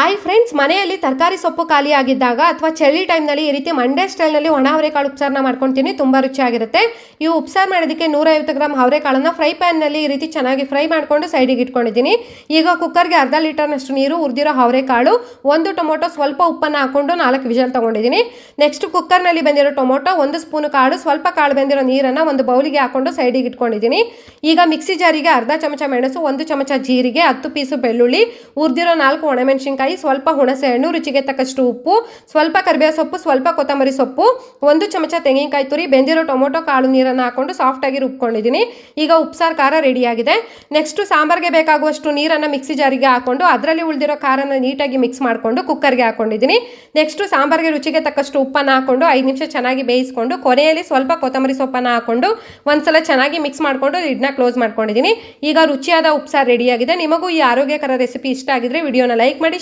Hi friends ಮನೆಯಲ್ಲಿ ತರಕಾರಿ ಸೊಪ್ಪು ಖಾಲಿಯಾಗಿದ್ದಾಗ ಅಥವಾ ಚಳಿ ಟೈಮ್ನಲ್ಲಿ ಈ ರೀತಿ ಮಂಡ್ಯ ಸ್ಟೈಲ್ನಲ್ಲಿ ಒಣ ಅವರೆಕಾಳು ಉಪ್ಸಾರನ ಮಾಡ್ಕೊತೀನಿ, ತುಂಬ ರುಚಿಯಾಗಿರುತ್ತೆ. ಈ ಉಪ್ಸಾರ ಮಾಡೋದಕ್ಕೆ ನೂರೈವತ್ತು ಗ್ರಾಮ್ ಅವರೆಕಾಳನ್ನು ಫ್ರೈ ಪ್ಯಾನ್ನಲ್ಲಿ ಈ ರೀತಿ ಚೆನ್ನಾಗಿ ಫ್ರೈ ಮಾಡಿಕೊಂಡು ಸೈಡಿಗೆ ಇಟ್ಕೊಂಡಿದ್ದೀನಿ. ಈಗ ಕುಕ್ಕರ್ಗೆ ಅರ್ಧ ಲೀಟರ್ನಷ್ಟು ನೀರು ಉರಿದಿರೋ ಅವರೆಕಾಳು, ಒಂದು ಟೊಮೊಟೊ ಸ್ವಲ್ಪ ಉಪ್ಪನ್ನು ಹಾಕೊಂಡು ನಾಲ್ಕು ವಿಜಲ್ ತೊಗೊಂಡಿದ್ದೀನಿ. ನೆಕ್ಸ್ಟ್ ಕುಕ್ಕರ್ನಲ್ಲಿ ಬಂದಿರೋ ಟೊಮೊಟೊ, ಒಂದು ಸ್ಪೂನ್ ಕಾಳು, ಸ್ವಲ್ಪ ಕಾಳು ಬಂದಿರೋ ನೀರನ್ನು ಒಂದು ಬೌಲಿಗೆ ಹಾಕೊಂಡು ಸೈಡಿಗೆ ಇಟ್ಕೊಂಡಿದ್ದೀನಿ. ಈಗ ಮಿಕ್ಸಿ ಜಾರಿಗೆ ಅರ್ಧ ಚಮಚ ಮೆಣಸು, ಒಂದು ಚಮಚ ಜೀರಿಗೆ, ಹತ್ತು ಪೀಸು ಬೆಳ್ಳುಳ್ಳಿ, ಉರಿದಿರೋ ನಾಲ್ಕು ಒಣಮೆಣಸಿನ್ಕಾಯಿ ಸ್ವಲ್ಪ ಹುಣಸೆ ಹಣ್ಣು, ರುಚಿಗೆ ತಕ್ಕಷ್ಟು ಉಪ್ಪು, ಸ್ವಲ್ಪ ಕರಿಬೇವು ಸೊಪ್ಪು, ಸ್ವಲ್ಪ ಕೊತ್ತಂಬರಿ ಸೊಪ್ಪು, ಒಂದು ಚಮಚ ತೆಂಗಿನಕಾಯಿ ತುರಿ, ಬೆಂದಿರೋ ಟೊಮೊಟೊ, ಕಾಳು ನೀರನ್ನು ಹಾಕೊಂಡು ಸಾಫ್ಟಾಗಿ ರುಬ್ಕೊಂಡಿದ್ದೀನಿ. ಈಗ ಉಪ್ಸಾರು ಖಾರ ರೆಡಿಯಾಗಿದೆ. ನೆಕ್ಸ್ಟು ಸಾಂಬಾರ್ಗೆ ಬೇಕಾಗುವಷ್ಟು ನೀರನ್ನು ಮಿಕ್ಸಿ ಜಾರಿಗೆ ಹಾಕೊಂಡು ಅದರಲ್ಲಿ ಉಳಿದಿರೋ ಖಾರನ ನೀಟಾಗಿ ಮಿಕ್ಸ್ ಮಾಡಿಕೊಂಡು ಕುಕ್ಕರ್ಗೆ ಹಾಕೊಂಡಿದ್ದೀನಿ. ನೆಕ್ಸ್ಟು ಸಾಂಬಾರ್ಗೆ ರುಚಿಗೆ ತಕ್ಕಷ್ಟು ಉಪ್ಪನ್ನು ಹಾಕೊಂಡು ಐದು ನಿಮಿಷ ಚೆನ್ನಾಗಿ ಬೇಯಿಸ್ಕೊಂಡು ಕೊನೆಯಲ್ಲಿ ಸ್ವಲ್ಪ ಕೊತ್ತಂಬರಿ ಸೊಪ್ಪನ್ನು ಹಾಕೊಂಡು ಒಂದ್ಸಲ ಚೆನ್ನಾಗಿ ಮಿಕ್ಸ್ ಮಾಡಿಕೊಂಡು ಇಡ್ನ ಕ್ಲೋಸ್ ಮಾಡ್ಕೊಂಡಿದ್ದೀನಿ. ಈಗ ರುಚಿಯಾದ ಉಪ್ಸಾರು ರೆಡಿಯಾಗಿದೆ. ನಿಮಗೂ ಈ ಆರೋಗ್ಯಕರ ರೆಸಿಪಿ ಇಷ್ಟ ಆಗಿದ್ರೆ ವಿಡಿಯೋನ ಲೈಕ್ ಮಾಡಿ